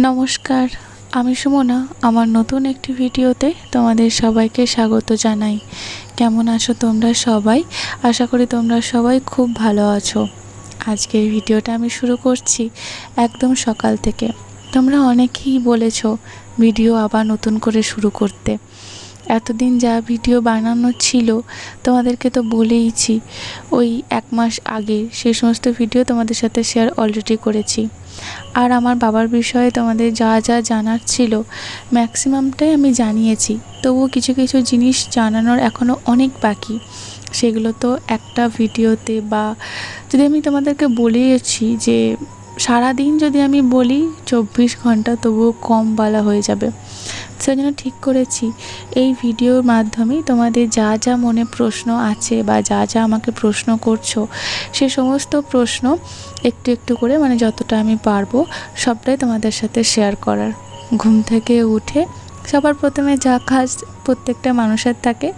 নমস্কার, আমি সুমনা, আমার নতুন একটি ভিডিওতে তোমাদের সবাইকে স্বাগত জানাই। কেমন আছো তোমরা সবাই? আশা করি তোমরা সবাই খুব ভালো আছো। আজকের ভিডিওটা আমি শুরু করছি একদম সকাল থেকে। তোমরা অনেকেই বলেছ ভিডিও আবার নতুন করে শুরু করতে। এতদিন যা ভিডিও বানানো ছিল, তোমাদেরকে তো বলেইছি, ওই এক মাস আগে সেই সমস্ত ভিডিও তোমাদের সাথে শেয়ার অলরেডি করেছি। আর আমার বাবার বিষয়ে তোমাদের যা যা জানার ছিল ম্যাক্সিমামটাই আমি জানিয়েছি। তবুও কিছু কিছু জিনিস জানানোর এখনও অনেক বাকি। সেগুলো তো একটা ভিডিওতে বা যদি আমি তোমাদেরকে বলেছি যে সারাদিন যদি আমি বলি, চব্বিশ ঘণ্টা তবুও কম বলা হয়ে যাবে। সেই জন্য ঠিক করেছি। এই ভিডিওর মাধ্যমেই তোমাদের যা যা মনে প্রশ্ন আছে বা যা যা আমাকে প্রশ্ন করছ, সে সমস্ত প্রশ্ন একটু একটু করে মানে যতটা আমি পারব সবটাই তোমাদের সাথে শেয়ার করার। ঘুম থেকে উঠে সবার প্রথমে যা কাজ প্রত্যেকটা মানুষের থাকে,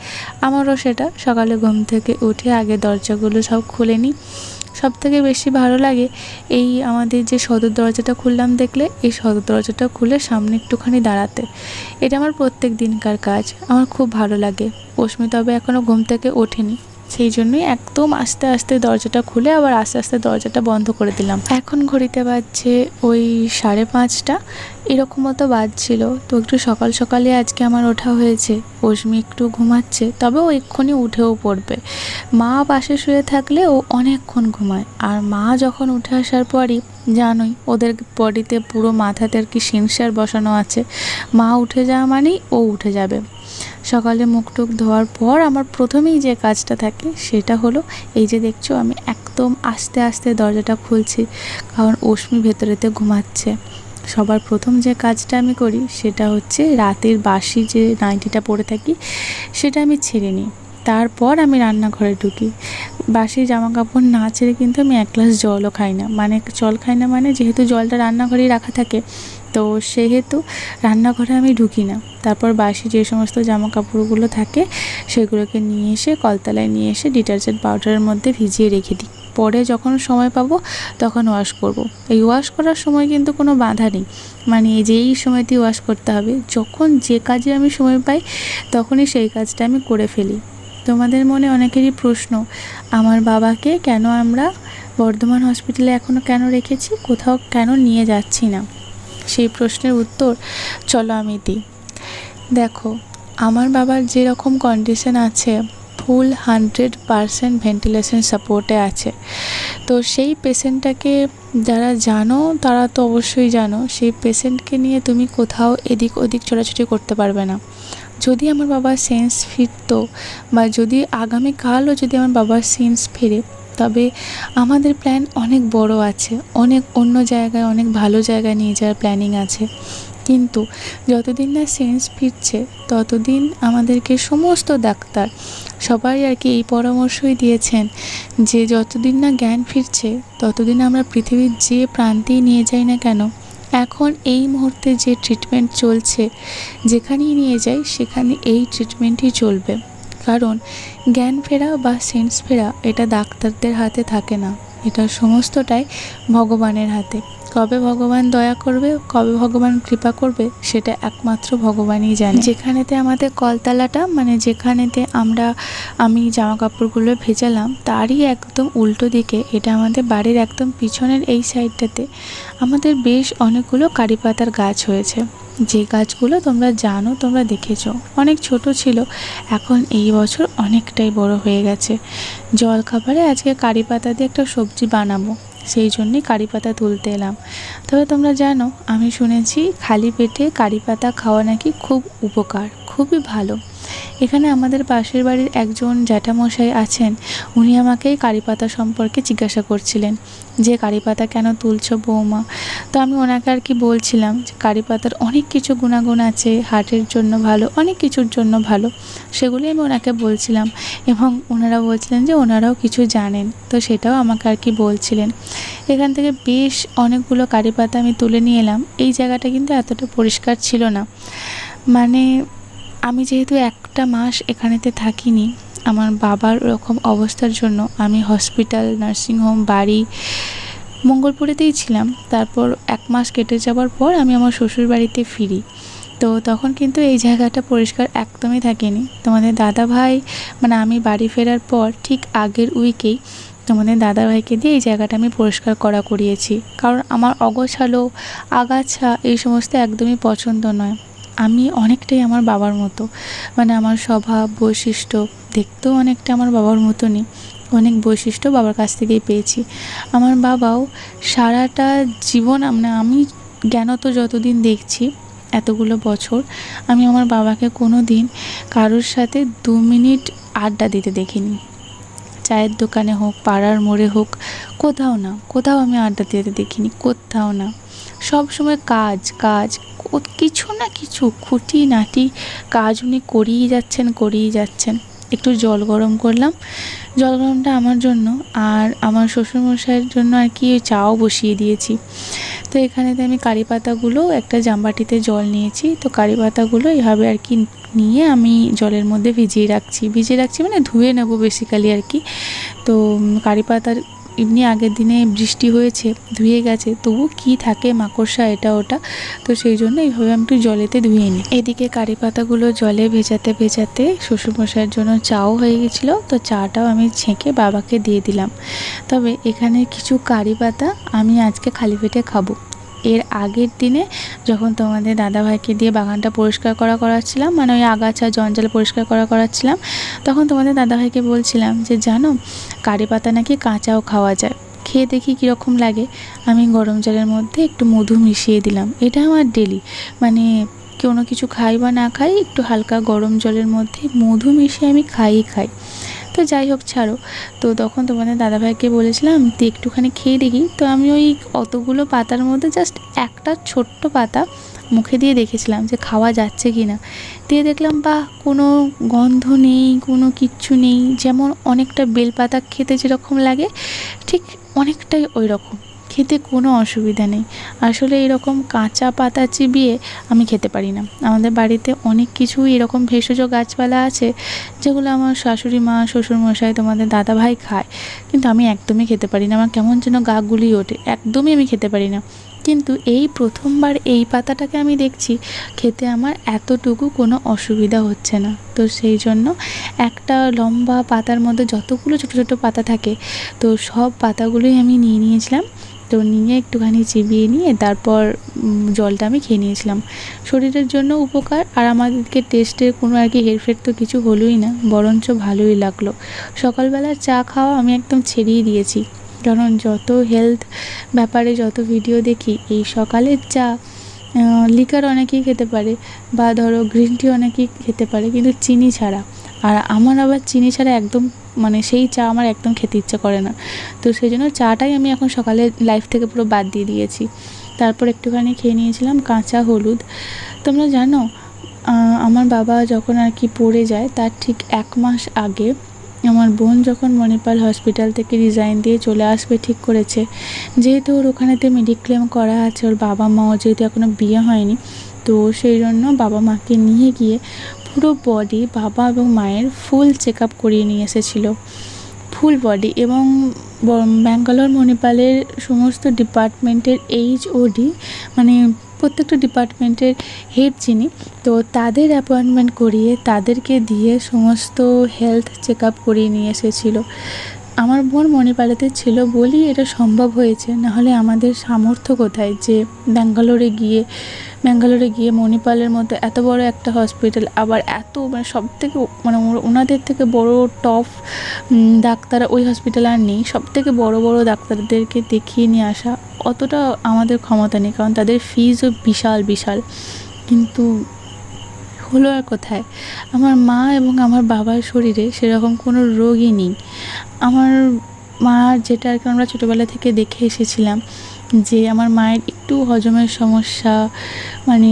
আমারও সেটা। সকালে ঘুম থেকে উঠে আগে দরজাগুলো সব খুলে নিই। সব থেকে বেশি ভালো লাগে এই আমাদের যে সদর দরজাটা খুললাম দেখলে, এই সদর দরজাটা খুলে সামনে একটুখানি দাঁড়াতে। এটা আমার প্রত্যেক দিনকার কাজ, আমার খুব ভালো লাগে। অস্মি তবে এখনও ঘুম থেকে ওঠেনি। সেই জন্যই একদম আস্তে আস্তে দরজাটা খুলে আবার আস্তে আস্তে দরজাটা বন্ধ করে দিলাম। এখন ঘড়িতে বাজছে ওই সাড়ে পাঁচটা। এরকম মতো বাজছিল। তো একটু সকাল সকালে আজকে আমার ওঠা হয়েছে। অস্মি একটু ঘুমাচ্ছে। তবে ও এক্ষুনি উঠেও পড়বে। মা পাশে শুয়ে থাকলে ও অনেকক্ষণ ঘুমায়। আর মা যখন উঠে আসার পরই, জানোই, ওদের বডিতে পুরো মাথাতে আর কি সেন্সার বসানো আছে। মা উঠে যাওয়া মানেই ও উঠে যাবে। সকালে মুখ টুক ধোয়ার পর আমার প্রথমেই যে কাজটা থাকে সেটা হলো এই যে দেখছ আমি একদম আস্তে আস্তে দরজাটা খুলছি, কারণ অশ্মি ভেতরেতে ঘুমাচ্ছে। সবার প্রথম যে কাজটা আমি করি সেটা হচ্ছে রাতের বাসি যে নাইটিটা পরে থাকি সেটা আমি ছেড়ে নিই। তারপর আমি রান্নাঘরে ঢুকি। বাসি জামা কাপড় না ছেড়ে কিন্তু আমি এক গ্লাস জলও খাই না। মানে জল খাই না মানে যেহেতু জলটা রান্নাঘরেই রাখা থাকে তো সেহেতু রান্নাঘরে আমি ঢুকি না। তারপর বাসি যে সমস্ত জামা কাপড়গুলো থাকে, সেগুলোকে নিয়ে এসে কলতলায় নিয়ে এসে ডিটারজেন্ট পাউডারের মধ্যে ভিজিয়ে রেখে দিই। পরে যখন সময় পাবো, তখন ওয়াশ করব। এই ওয়াশ করার সময় কিন্তু কোনো বাধা নেই। মানে যে এই সময়তেই ওয়াশ করতে হবে। যখন যে কাজে আমি সময় পাই, তখনই সেই কাজটা আমি করে ফেলি। তোমাদের মনে অনেকেরই প্রশ্ন, আমার বাবাকে কেন আমরা বর্ধমান হসপিটালে এখনও কেন রেখেছি? কোথাও কেন নিয়ে যাচ্ছি না? সেই প্রশ্নের উত্তর চলো আমি দিই। দেখো, আমার বাবার যেরকম কন্ডিশন আছে ফুল হান্ড্রেড পারসেন্ট ভেন্টিলেশন সাপোর্টে আছে। তো সেই পেশেন্টটাকে যারা জানো, তারা তো অবশ্যই জানো, সেই পেশেন্টকে নিয়ে তুমি কোথাও এদিক ওদিক ছোটাছুটি করতে পারবে না। যদি আমার বাবার সেন্স ফিরতো বা যদি আগামীকালও যদি আমার বাবার সেন্স ফিরে তবে আমাদের প্ল্যান অনেক বড় আছে। অনেক অন্য জায়গায়, অনেক ভালো জায়গায় নিয়ে যাওয়ার প্ল্যানিং আছে। কিন্তু যতদিন না সেন্স ফিরছে, ততদিন আমাদেরকে সমস্ত ডাক্তার সবাই আর কি এই পরামর্শই দিয়েছেন যে যতদিন না জ্ঞান ফিরছে, ততদিন আমরা পৃথিবীর যে প্রান্তেই নিয়ে যাই না কেন, এখন এই মুহূর্তে যে ট্রিটমেন্ট চলছে, যেখানেই নিয়ে যাই, সেখানে এই ট্রিটমেন্টই চলবে। কারণ জ্ঞান ফেরা বা সেন্স ফেরা এটা ডাক্তারদের হাতে থাকে না। এটা সমস্তটাই ভগবানের হাতে। কবে ভগবান দয়া করবে, কবে ভগবান কৃপা করবে, সেটা একমাত্র ভগবানই জানে। যেখানেতে আমাদের কলতলাটা মানে যেখানেতে আমরা, আমি জামা কাপড়গুলো ভেজালাম, তারই একদম উল্টো দিকে, এটা আমাদের বাড়ির একদম পিছনের এই সাইডটাতে আমাদের বেশ অনেকগুলো কারি পাতার গাছ হয়েছে। যে গাছগুলো তোমরা জানো, তোমরা দেখেছ। অনেক ছোট ছিল, এখন এই বছর অনেকটাই বড় হয়ে গেছে। জল খাবারে আজকে কারি পাতা দিয়ে একটা সবজি বানাবো, সেই জন্যই কারি পাতা তুলতে এলাম। তবে তোমরা জানো, আমি শুনেছি, খালি পেটে কারি পাতা খাওয়া নাকি খুব উপকার, খুবই ভালো। এখানে আমাদের পাশের বাড়ির একজন জ্যাঠামশাই আছেন, উনি আমাকেই কারি পাতা সম্পর্কে জিজ্ঞাসা করছিলেন, যে কারি পাতা কেন তুলছ বৌমা? তো আমি ওনাকে আর কি বলছিলাম যে কারি পাতার অনেক কিছু গুণাগুণ আছে, হার্টের জন্য ভালো, অনেক কিছুর জন্য ভালো সেগুলি আমি ওনাকে বলছিলাম এবং ওনারা বলছিলেন যে ওনারাও কিছু জানেন, তো সেটাও আমাকে আর কি বলছিলেন। এখান থেকে বেশ অনেকগুলো কারি পাতা আমি তুলে নিয়ে এলাম, এই জায়গাটা কিন্তু এতটা পরিষ্কার ছিল না। মানে আমি যেহেতু একটা মাস এখানেতে থাকিনি, আমার বাবার ওরকম অবস্থার জন্য আমি হসপিটাল নার্সিংহোম বাড়ি মঙ্গলপুরেতেই ছিলাম। তারপর এক মাস কেটে যাওয়ার পর আমি আমার শ্বশুর বাড়িতে ফিরি। তো তখন কিন্তু এই জায়গাটা পরিষ্কার একদমই থাকেনি। তোমাদের দাদা ভাই মানে আমি বাড়ি ফেরার পর ঠিক আগের উইকেই তোমাদের দাদা ভাইকে দিয়ে এই জায়গাটা আমি পরিষ্কার করা করিয়েছি। কারণ আমার অগোছালো, আগাছা এই সমস্ত একদমই পছন্দ নয়। আমি অনেকটাই আমার বাবার মতো। মানে আমার স্বভাব, বৈশিষ্ট্য দেখতেও অনেকটা আমার বাবার মতনই। অনেক বৈশিষ্ট্য বাবার কাছ থেকেই পেয়েছি। আমার বাবাও সারাটা জীবন মানে আমি জ্ঞানত যতদিন দেখছি, এতগুলো বছর, আমি আমার বাবাকে কোনো দিন কারোর সাথে দু মিনিট আড্ডা দিতে দেখিনি। চায়ের দোকানে হোক, পাড়ার মোড়ে হোক, কোথাও না, কোথাও আমি আড্ডা দিতে দেখিনি, কোথাও না। সব সময় কাজ কাজ কিছু না কিছু, খুঁটি নাটি কাজ উনি করিয়ে যাচ্ছেন করিয়ে যাচ্ছেন। একটু জল গরম করলাম। জল গরমটা আমার জন্য আর আমার শ্বশুরমশাইয়ের জন্য আর কি চাও বসিয়ে দিয়েছি। তো এখানেতে আমি কারি পাতাগুলো, একটা জামবাটিতে জল নিয়েছি, তো কারি পাতাগুলো এভাবে আর কি নিয়ে আমি জলের মধ্যে ভিজিয়ে রাখছি। ভিজিয়ে রাখছি মানে ধুয়ে নেব বেসিক্যালি আর কি। তো কারি পাতার এমনি আগের দিনে বৃষ্টি হয়েছে, ধুয়ে গেছে, তবু কি থাকে মাকড়সা এটা ওটা? তো সেই জন্য এইভাবে আমি একটু জলেতে ধুয়ে নিই। এদিকে কারি পাতাগুলো জলে ভেজাতে ভেজাতে শ্বশুরমশাইয়ের জন্য চাও হয়ে গেছিল, তো চাটাও আমি ছেঁকে বাবাকে দিয়ে দিলাম। তবে এখানে কিছু কারি পাতা আমি আজকে খালি পেটে খাব। এর আগের দিনে যখন তোমাদের দাদাভাইকে দিয়ে বাগানটা পরিষ্কার করা করাচ্ছিলাম মানে ওই আগাছা, জঞ্জাল পরিষ্কার করা করাচ্ছিলাম, তখন তোমাদের দাদাভাইকে বলছিলাম যে, জানো, কারি পাতা নাকি কাঁচাও খাওয়া যায়। খেয়ে দেখি কীরকম লাগে। আমি গরম জলের মধ্যে একটু মধু মিশিয়ে দিলাম। এটা আমার ডেলি মানে কোনো কিছু খাই বা না খাই, একটু হালকা গরম জলের মধ্যে মধু মিশিয়ে আমি খাই খাই। তো যাই হোক, ছাড়ো। তো তখন তোমাদের দাদাভাইকে বলেছিলাম তুই একটুখানি খেয়ে দেখি। তো আমি ওই অতগুলো পাতার মধ্যে জাস্ট একটা ছোট্ট পাতা মুখে দিয়ে দেখেছিলাম যে খাওয়া যাচ্ছে কি না দিয়ে দেখলাম বা কোনো গন্ধ নেই, কোনো কিচ্ছু নেই। যেমন অনেকটা বেলপাতা খেতে যেরকম লাগে, ঠিক অনেকটাই ওই রকম খেতে কোনো অসুবিধা নেই। আসলে এরকম কাঁচা পাতা চিবিয়ে আমি খেতে পারি না। আমাদের বাড়িতে অনেক কিছুই এরকম ভেষজ গাছপালা আছে, যেগুলো আমার শাশুড়ি মা, শ্বশুরমশাই, তোমাদের দাদা ভাই খায়। কিন্তু আমি একদমই খেতে পারি না। আমার কেমন যেন গা গুলিয়ে ওঠে। একদমই আমি খেতে পারি না। কিন্তু এই প্রথমবার এই পাতাটাকে আমি দেখছি, খেতে আমার এতটুকু কোনো অসুবিধা হচ্ছে না। তো সেই জন্য একটা লম্বা পাতার মধ্যে যতগুলো ছোটো ছোটো পাতা থাকে, তো সব পাতাগুলোই আমি নিয়ে নিয়েছিলাম। তো নিয়ে একটুখানি চিবিয়ে নিয়ে তারপর জলটা আমি খেয়ে নিয়েছিলাম। শরীরের জন্য উপকার আর আমাদেরকে টেস্টের কোনো আর কি হেরফের তো কিছু হলোই না, বরঞ্চ ভালোই লাগল। সকালবেলা চা খাওয়া আমি একদম ছেড়েই দিয়েছি। কারণ যত হেলথ ব্যাপারে যত ভিডিও দেখি, এই সকালের চা লিকার অনেকেই খেতে পারে বা ধরো গ্রিন টি অনেকেই খেতে পারে, কিন্তু চিনি ছাড়া। আর আমার আবার চিনি ছাড়া একদম মানে সেই চা আমার একদম খেতে ইচ্ছা করে না। তো সেই জন্য চাটাই আমি এখন সকালে লাইফ থেকে পুরো বাদ দিয়ে দিয়েছি। তারপর একটুখানি খেয়ে নিয়েছিলাম কাঁচা হলুদ। তোমরা জানো আমার বাবা যখন আর কি পড়ে যায়, তার ঠিক এক মাস আগে আমার বোন যখন মণিপাল হসপিটাল থেকে রিজাইন দিয়ে চলে আসবে ঠিক করেছে। যেহেতু ওর ওখানেতে মেডিক্লেম করা আছে, ওর বাবা মাও যেহেতু এখনও বিয়ে হয়নি, তো সেই জন্য বাবা মাকে নিয়ে গিয়ে পুরো বডি বাবা এবং মায়ের ফুল চেক আপ করিয়ে নিয়ে এসেছিল। ফুল বডি এবং ব্যাঙ্গালোর মণিপালের সমস্ত ডিপার্টমেন্টের এইচ ওডি মানে প্রত্যেকটা ডিপার্টমেন্টের হেড যিনি, তো তাদের অ্যাপয়েন্টমেন্ট করিয়ে তাদেরকে দিয়ে সমস্ত হেলথ চেক আপ করিয়ে নিয়ে এসেছিল। আমার বোন মণিপালেতে ছিল বলেই এটা সম্ভব হয়েছে। নাহলে আমাদের সামর্থ্য কোথায় যে ব্যাঙ্গালোরে গিয়ে ব্যাঙ্গালোরে গিয়ে মণিপালের মতো এত বড় একটা হসপিটাল আবার এত মানে সব থেকে মানে ওনাদের থেকে বড় টপ ডাক্তার ওই হসপিটাল আর নেই। সব থেকে বড় বড় ডাক্তারদেরকে দেখিয়ে নিয়ে আসা অতটা আমাদের ক্ষমতা নেই, কারণ তাদের ফিজও বিশাল বিশাল। কিন্তু হলো আর কোথায়? আমার মা এবং আমার বাবার শরীরে সেরকম কোনো রোগই নেই। আমার মা যেটা আর কি আমরা ছোটোবেলা থেকে দেখে এসেছিলাম যে আমার মায়ের একটু হজমের সমস্যা মানে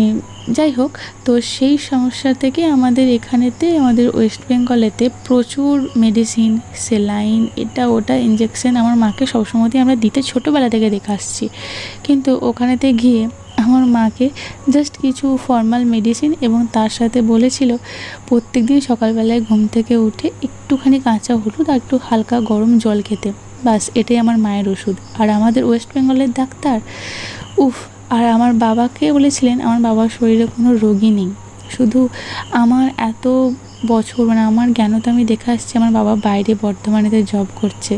যাই হোক, তো সেই সমস্যা থেকে আমাদের এখানেতে, আমাদের ওয়েস্ট বেঙ্গলেতে প্রচুর মেডিসিন, সেলাইন, এটা ওটা ইঞ্জেকশন আমার মাকে সবসময়তেই আমরা দিতে ছোটোবেলা থেকে দেখে আসছি। কিন্তু ওখানেতে গিয়ে আমার মাকে জাস্ট কিছু ফর্মাল মেডিসিন এবং তার সাথে বলেছিল প্রত্যেক দিন সকালবেলায় ঘুম থেকে উঠে একটুখানি কাঁচা হলুদ আর একটু হালকা গরম জল খেতে। বাস এটাই আমার মায়ের ওষুধ। আর আমাদের ওয়েস্ট বেঙ্গলের ডাক্তার, উফ, আর আমার বাবাকে বলেছিলেন, আমার বাবার শরীরে কোনো রোগী নেই। শুধু আমার এত বছর মানে আমার জ্ঞান তো আমি দেখে আসছি, আমার বাবা বাইরে বর্ধমানেতে জব করছে।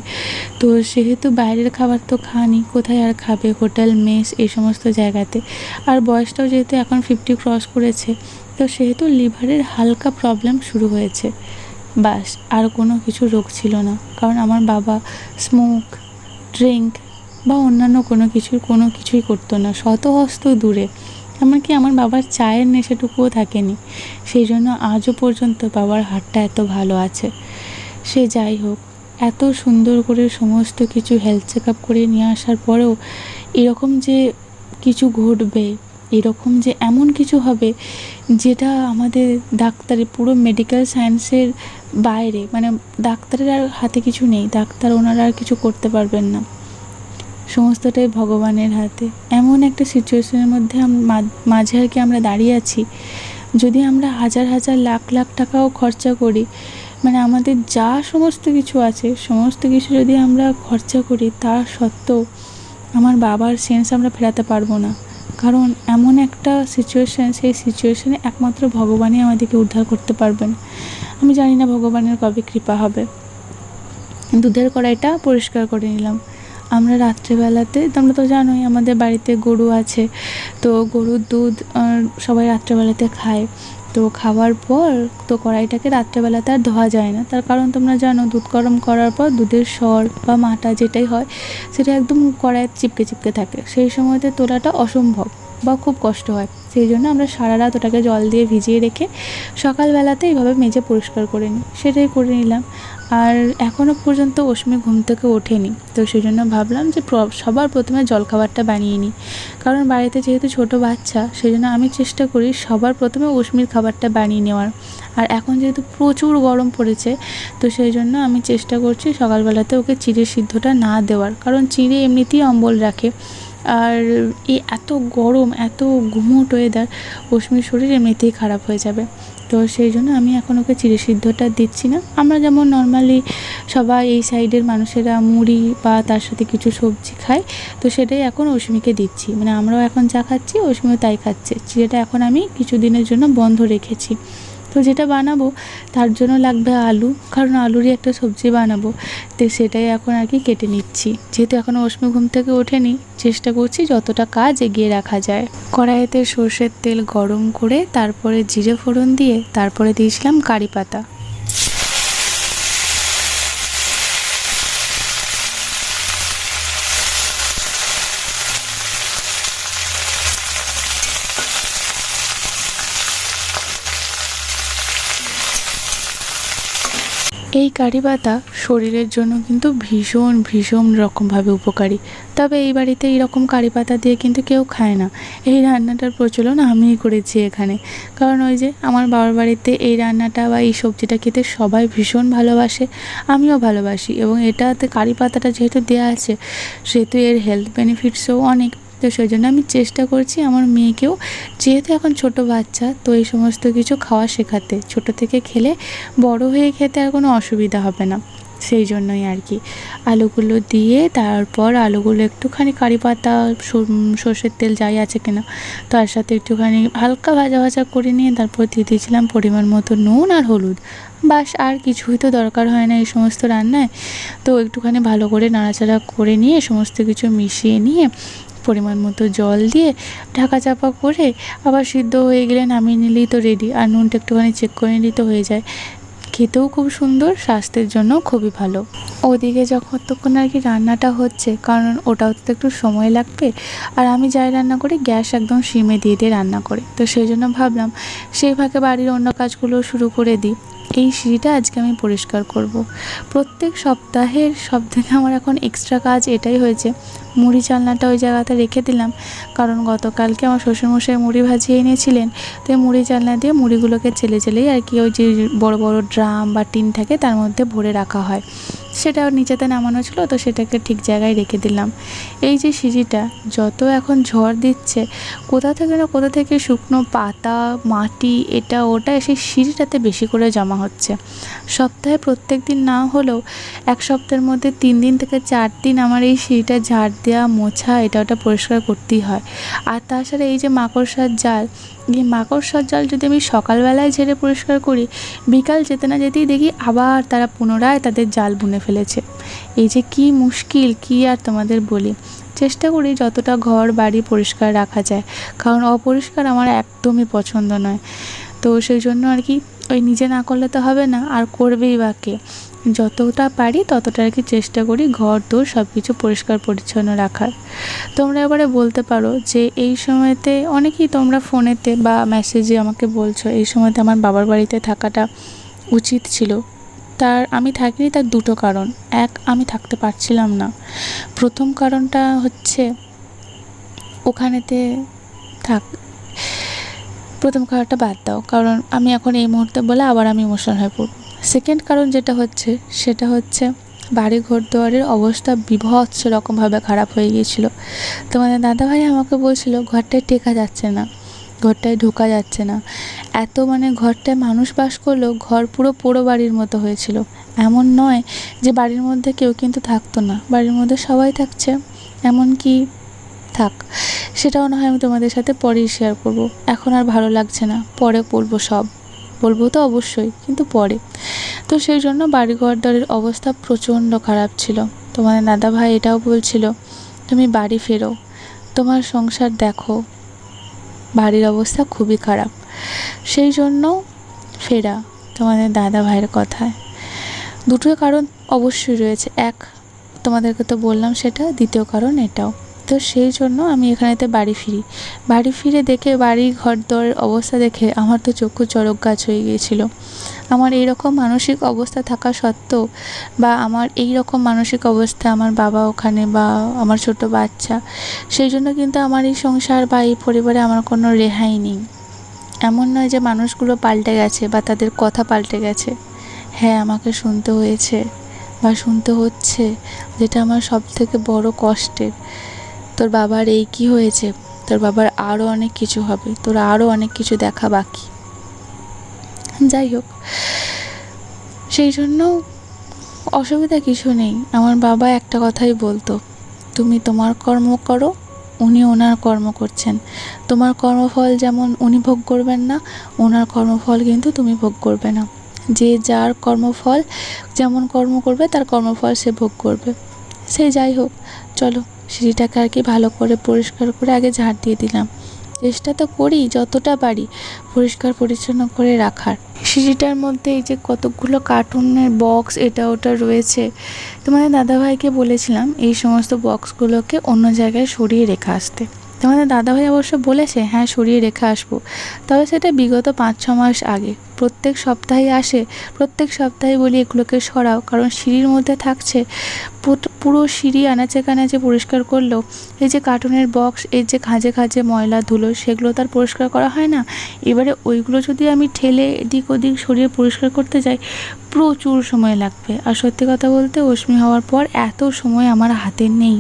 তো সেহেতু বাইরের খাবার তো খানি কোথায় আর খাবে? হোটেল, মেস, এই সমস্ত জায়গাতে। আর বয়সটাও যেহেতু এখন ফিফটি ক্রস করেছে, তো সেহেতু লিভারের হালকা প্রবলেম শুরু হয়েছে। বাস আর কোনো কিছু রোগ ছিল না। কারণ আমার বাবা স্মোক ড্রিঙ্ক বা অন্যান্য কোনো কিছুর, কোনো কিছুই করতো না। শত হস্ত দূরে। এমনকি আমার বাবার চায়ের নেশাটুকুও থাকেনি। সেই জন্য আজও পর্যন্ত বাবার হাতটা এত ভালো আছে। সে যাই হোক, এত সুন্দর করে সমস্ত কিছু হেলথ চেক আপ করে নিয়ে আসার পরেও এরকম যে কিছু ঘটবে, এরকম যে এমন কিছু হবে, যেটা আমাদের ডাক্তারের পুরো মেডিকেল সায়েন্সের বাইরে মানে ডাক্তারের আর হাতে কিছু নেই, ডাক্তার ওনারা আর কিছু করতে পারবেন না। সমস্তটাই ভগবানের হাতে। এমন একটা সিচুয়েশনের মধ্যে মাঝে আর কি আমরা দাঁড়িয়ে আছি। যদি আমরা হাজার হাজার লাখ লাখ টাকাও খরচা করি মানে আমাদের যা সমস্ত কিছু আছে, সমস্ত কিছু যদি আমরা খরচা করি, তা সত্ত্বেও আমার বাবার সেন্স আমরা ফেরাতে পারব না। কারণ এমন একটা সিচুয়েশান সেই সিচুয়েশানে একমাত্র ভগবানই আমাদেরকে উদ্ধার করতে পারবেন। আমি জানি না ভগবানের কবে কৃপা হবে। দুধের কড়াইটা পরিষ্কার করে নিলাম। আমরা রাত্রেবেলাতে তোমরা তো জানোই আমাদের বাড়িতে গরু আছে, তো গরুর দুধ সবাই রাত্রেবেলাতে খায়। তো খাওয়ার পর তো কড়াইটাকে রাত্রেবেলাতে আর ধোয়া যায় না। তার কারণ তোমরা জানো, দুধ গরম করার পর দুধের সর বা মাটা যেটাই হয়, সেটা একদম কড়াইয়ে চিপকে চিপকে থাকে। সেই সময়তে তোলাটা অসম্ভব বা খুব কষ্ট হয়। সেই জন্য আমরা সারা রাত ওটাকে জল দিয়ে ভিজিয়ে রেখে সকালবেলাতে এইভাবে মেজে পরিষ্কার করে নিই সেটাই করে নিলাম। আর এখনও পর্যন্ত অশ্মি ঘুম থেকে ওঠেনি। তো সেই জন্য ভাবলাম যে সবার প্রথমে জলখাবারটা বানিয়ে নিই। কারণ বাড়িতে যেহেতু ছোট বাচ্চা সেই জন্য আমি চেষ্টা করি সবার প্রথমে অশ্মির খাবারটা বানিয়ে নেওয়ার। আর এখন যেহেতু প্রচুর গরম পড়েছে, তো সেই জন্য আমি চেষ্টা করছি সকালবেলাতে ওকে চিড়ে সিদ্ধটা না দেওয়ার। কারণ চিড়ে এমনিতেই অম্বল রাখে। আর এই এত গরম, এত গুমোট ওয়েদার অশ্মির শরীর এমনিতেই খারাপ হয়ে যাবে। তো সেই জন্য আমি এখন ওকে চিড়ে সিদ্ধটা দিচ্ছি না। আমরা যেমন নর্মালি সবাই এই সাইডের মানুষেরা মুড়ি বা তার সাথে কিছু সবজি খায় তো সেটাই এখন অশ্মিকে দিচ্ছি। মানে আমরাও এখন যা খাচ্ছি অশ্মিও তাই খাচ্ছে। যেটা এখন আমি কিছুদিনের জন্য বন্ধ রেখেছি। তো যেটা বানাবো, তার জন্য লাগবে আলু। কারণ আলুরই একটা সবজি বানাবো। তো সেটাই এখন আর কি কেটে নিচ্ছি। যেহেতু এখনও অশ্মি ঘুম থেকে ওঠেনি, চেষ্টা করছি যতটা কাজ এগিয়ে রাখা যায়। কড়াইতে সর্ষের তেল গরম করে, তারপরে জিরে ফোড়ন দিয়ে, তারপরে দিয়েছিলাম কারি পাতা। কারি পাতা শরীরের জন্য কিন্তু ভীষণ ভীষণ রকমভাবে উপকারী। তবে এই বাড়িতে এইরকম কারি পাতা দিয়ে কিন্তু কেউ খায় না। এই রান্নাটার প্রচলন আমিই করেছি এখানে। কারণ ওই যে আমার বাবার বাড়িতে এই রান্নাটা বা এই সবজিটা খেতে সবাই ভীষণ ভালোবাসে, আমিও ভালোবাসি। এবং এটাতে কারি পাতাটা যেহেতু দেওয়া আছে, সেহেতু এর হেলথ বেনিফিটসও অনেক। তো সেই জন্য আমি চেষ্টা করছি আমার মেয়েকেও, যেহেতু এখন ছোট বাচ্চা, তো এই সমস্ত কিছু খাওয়া শেখাতে। ছোট থেকে খেলে বড় হয়ে খেতে আর কোনো অসুবিধা হবে না, সেই জন্যই আর কি। আলুগুলো দিয়ে তারপর আলুগুলো একটুখানি কারি পাতা, সর- সর্ষের তেল যাই আছে কিনা, তার সাথে একটুখানি হালকা ভাজা ভাজা করে নিয়ে তারপর দিয়ে দিয়েছিলাম পরিমাণ মতো নুন আর হলুদ। বাস, আর কিছুই তো দরকার হয় না এই সমস্ত রান্নায়। তো একটুখানি ভালো করে নাড়াচাড়া করে নিয়ে সমস্ত কিছু মিশিয়ে নিয়ে পরিমাণ মতো জল দিয়ে ঢাকা চাপা করে আবার সিদ্ধ হয়ে গেলে নামিয়ে নিলেই তো রেডি আর নুনটা একটুখানি চেক করে নিলেই তো হয়ে যায়। খেতেও খুব সুন্দর, স্বাস্থ্যের জন্য খুবই ভালো। ওদিকে যখন তখন আর কি রান্নাটা হচ্ছে, কারণ ওটাও তো একটু সময় লাগবে। আর আমি যাই রান্না করি, গ্যাস একদম সিমে দিয়ে দিয়ে রান্না করি। তো সেই জন্য ভাবলাম, সেই ফাঁকে বাড়ির অন্য কাজগুলো শুরু করে দিই। এই সিঁড়িটা আজকে আমি পরিষ্কার করব। প্রত্যেক সপ্তাহের সব থেকে আমার এখন এক্সট্রা কাজ এটাই হয়েছে। মুড়ি চালনাটা ওই জায়গাতে রেখে দিলাম। কারণ গতকালকে আমার শ্বশুরমশাই মুড়ি ভাজিয়ে এনেছিলেন। তো এই মুড়ি চালনা দিয়ে মুড়িগুলোকে চেলে চেলেই আর কি ওই যে বড় বড় ড্রাম বা টিন থাকে তার মধ্যে ভরে রাখা হয়। সেটা নিচেতে নামানো ছিল, তো সেটাকে ঠিক জায়গায় রেখে দিলাম। এই যে সিঁড়িটা, যত এখন ঝড় দিচ্ছে, কোথা থেকে না কোথা থেকে শুকনো পাতা, মাটি, এটা, ওটা এসে সিঁড়িটাতে বেশি করে জমা হচ্ছে। সপ্তাহে প্রত্যেক দিন না হলেও এক সপ্তাহের মধ্যে তিন দিন থেকে চার দিন আমার এই সিঁড়িটা ঝাড় দেওয়া মোছা, এটা ওটা পরিষ্কার করতেই হয়। আর তাছাড়া এই যে মাকড়সার জাল এই মাকড়সার জাল যদি আমি সকালবেলায় ঝেড়ে পরিষ্কার করি, বিকাল যেতে না যেতেই দেখি আবার তারা পুনরায় তাদের জাল বুনে ফেলেছে। এই যে কি মুশকিল, কি আর তোমাদের বলি? চেষ্টা করি যতটা ঘর, বাড়ি পরিষ্কার রাখা যায়, কারণ অপরিষ্কার আমার একদমই পছন্দ নয়। তো সেই জন্য আর কি, ওই নিজে না করলে তো হবে না, আর করবেই বা কে? যতটা পারি ততটা আর কি চেষ্টা করি ঘর, দোর সব কিছু পরিষ্কার, পরিচ্ছন্ন রাখার। তোমরা এবারে বলতে পারো যে এই সময়তে অনেকেই তোমরা ফোনেতে বা মেসেজে আমাকে বলছো, এই সময়তে আমার বাবার বাড়িতে থাকাটা উচিত ছিল। তার আমি থাকিনি তার দুটো কারণ। এক, আমি থাকতে পারছিলাম না। প্রথম কারণটা হচ্ছে ওখানেতে থাক, প্রথম কারণটা বাদ দাও। কারণ আমি এখন এই মুহূর্তে বলে আবার আমি ইমোশনাল হয়ে পড়ব। সেকেন্ড কারণ যেটা হচ্ছে, সেটা হচ্ছে বাড়ি ঘর দুয়ারের অবস্থা বিভৎস রকমভাবে খারাপ হয়ে গিয়েছিল। তোমাদের দাদাভাই আমাকে বলছিল, ঘরটায় টেকা যাচ্ছে না, ঘরটায় ঢোকা যাচ্ছে না। এত মানে ঘরটায় মানুষ বাস করলেও ঘর পুরো পোড়ো বাড়ির মতো হয়েছিল। এমন নয় যে বাড়ির মধ্যে কেউ কিন্তু থাকতো না, বাড়ির মধ্যে সবাই থাকছে, এমনকি থাক। সেটাও না হয় আমি তোমাদের সাথে পরেই শেয়ার করব। এখন আর ভালো লাগছে না, পরে বলব সব। বলব তো অবশ্যই, কিন্তু পরে। তো সেই জন্য বাড়ি ঘর দরের অবস্থা প্রচণ্ড খারাপ ছিল। তোমাদের দাদা ভাই এটাও বলছিল, তুমি বাড়ি ফেরো, তোমার সংসার দেখো। বাড়ির অবস্থা খুবই খারাপ। সেই জন্য ফেরা। তোমাদের দাদা ভাইয়ের কথায়। দুটো কারণ অবশ্যই রয়েছে। এক, তোমাদেরকে তো বললাম সেটা, দ্বিতীয় কারণ এটাও। তো সেই জন্য আমি এখানেতে বাড়ি ফিরি। বাড়ি ফিরে দেখে বাড়ি ঘর দরের অবস্থা দেখে আমার তো চক্ষু চড়ক গাছ হয়ে গিয়েছিল। আমার এই রকম মানসিক অবস্থা থাকা সত্ত্বেও বা আমার এই রকম মানসিক অবস্থা আমার বাবা ওখানে বা আমার ছোট বাচ্চা, সেই জন্য কিন্তু আমার এই সংসার বা এই পরিবারে আমার কোনো রেহাই নেই। এমন নয় যে মানুষগুলো পাল্টে গেছে বা তাদের কথা পাল্টে গেছে। হ্যাঁ আমাকে শুনতে হয়েছে বা শুনতে হচ্ছে, যেটা আমার সব থেকে বড় কষ্টের। তোর বাবার এই কি হয়েছে? তোর বাবার আরও অনেক কিছু হবে। তোর আরও অনেক কিছু দেখা বাকি। যাই হোক, সেই জন্য অসুবিধা কিছু নেই। আমার বাবা একটা কথাই বলতো, তুমি তোমার কর্ম করো, উনি ওনার কর্ম করছেন। তোমার কর্মফল যেমন উনি ভোগ করবেন না, ওনার কর্মফল কিন্তু তুমি ভোগ করবে না। যে যার কর্মফল যেমন কর্ম করবে, তার কর্মফল সে ভোগ করবে। সে যাই হোক, চলো। সিঁড়িটাকে আর কি ভালো করে পরিষ্কার করে আগে ঝাড় দিয়ে দিলাম। চেষ্টা তো করি যতটা পারি পরিষ্কার পরিচ্ছন্ন করে রাখার। সিঁড়িটার মধ্যে এই যে কতগুলো কার্টুনের বক্স, এটা ওটা রয়েছে। তোমাদের দাদাভাইকে বলেছিলাম এই সমস্ত বক্সগুলোকে অন্য জায়গায় সরিয়ে রেখে আসতে। তোমাদের দাদাভাই অবশ্য বলেছে হ্যাঁ সরিয়ে রেখে আসব। তবে সেটা বিগত পাঁচ, ছ মাস আগে। প্রত্যেক সপ্তাহে আসে, প্রত্যেক সপ্তাহে বলি এগুলোকে সরাও, কারণ সিঁড়ির মধ্যে থাকছে পুরো সিঁড়ি আনাচে কানাচে পরিষ্কার করলেও এই যে কার্টুনের বক্স, এই যে খাঁজে খাঁজে ময়লা, ধুলো, সেগুলো তার পরিষ্কার করা হয় না। এবারে ওইগুলো যদি আমি ঠেলে এদিক ওদিক সরিয়ে পরিষ্কার করতে যাই, প্রচুর সময় লাগবে। আর সত্যি কথা বলতে, অশ্মি হওয়ার পর এত সময় আমার হাতে নেই।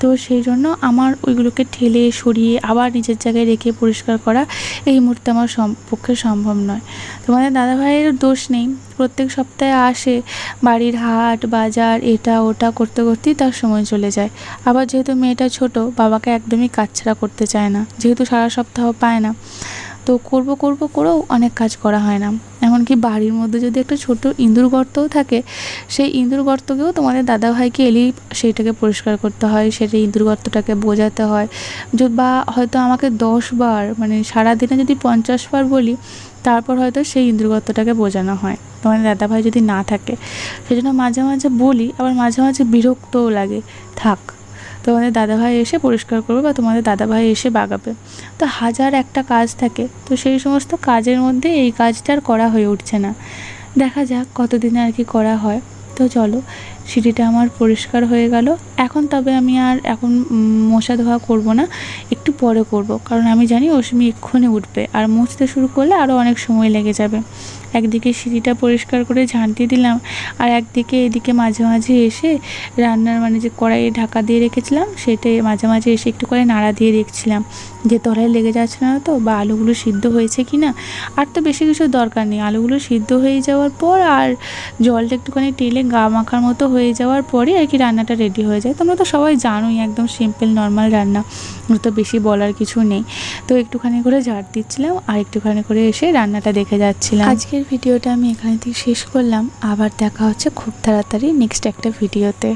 তো সেই জন্য আমার ওইগুলোকে ঠেলে, সরিয়ে আবার নিজের জায়গায় রেখে পরিষ্কার করা এই মুহূর্তে আমার পক্ষে সম্ভব নয়। তোমাদের দাদাভাইয়ের দোষ নেই। প্রত্যেক সপ্তাহে আসে, বাড়ির হাট, বাজার, এটা, ওটা করতে করতেই তার সময় চলে যায়। আবার যেহেতু মেয়েটা ছোট, বাবাকে একদমই কাজছাড়া করতে চায় না। যেহেতু সারা সপ্তাহ পায় না। তো করব করব, করেও অনেক কাজ করা হয় না। এমনকি বাড়ির মধ্যে যদি একটা ছোট ইঁদুর গর্তও থাকে, সেই ইঁদুর গর্তকেও তোমাদের দাদাভাইকে এলেই সেইটাকে পরিষ্কার করতে হয়, সেটা ইঁদুর গর্তটাকে বোঝাতে হয়। বা হয়তো আমাকে দশ বার মানে সারাদিনে যদি পঞ্চাশ বার বলি, তারপর হয়তো সেই ইঁদুর গর্তটাকে বোঝানো হয়। তোমাদের দাদাভাই যদি না থাকে, সেজন্য মাঝে মাঝে বলি, আবার মাঝে মাঝে বিরক্তও লাগে। থাক। তোমাদের দাদাভাই এসে পরিষ্কার করবে বা তোমাদের দাদাভাই এসে বাগাবে। তো হাজার একটা কাজ থাকে, তো সেই সমস্ত কাজের মধ্যে এই কাজটা আর করা হয়ে উঠছে না। দেখা যাক কতদিনে আর কি করা হয়। তো চলো সিঁড়িটা আমার পরিষ্কার হয়ে গেল। এখন তবে আমি আর এখন মশা ধোয়া করব না, একটু পরে করব। কারণ আমি জানি অসীমি এক্ষুনি উঠবে। আর মুছতে শুরু করলে আরও অনেক সময় লেগে যাবে। একদিকে সিঁড়িটা পরিষ্কার করে ঝাঁট দিলাম, আর একদিকে এদিকে মাঝে মাঝে এসে রান্নার মানে যে কড়াইয়ে ঢাকা দিয়ে রেখেছিলাম সেটাই মাঝে মাঝে এসে একটু করে নাড়া দিয়ে দেখছিলাম। যে তলায় লেগে যাচ্ছে না তো, বা আলুগুলো সিদ্ধ হয়েছে কি না আর তো বেশি কিছু দরকার নেই। আলুগুলো সিদ্ধ হয়ে যাওয়ার পর আর জলটা একটুখানি টেলে গা মাখার মতো হয়ে যাওয়ার পরে আর কি রান্নাটা রেডি হয়ে যায়। তোমরা তো সবাই জানোই একদম সিম্পল নর্মাল রান্না। তো বেশি বলার কিছু নেই। তো একটুখানি করে ঝাড় দিচ্ছিলাম আর একটুখানি করে এসে রান্নাটা দেখে যাচ্ছিলাম। আজকের ভিডিওটা আমি এখানে থেকে শেষ করলাম। আবার দেখা হচ্ছে খুব তাড়াতাড়ি নেক্সট একটা ভিডিওতে।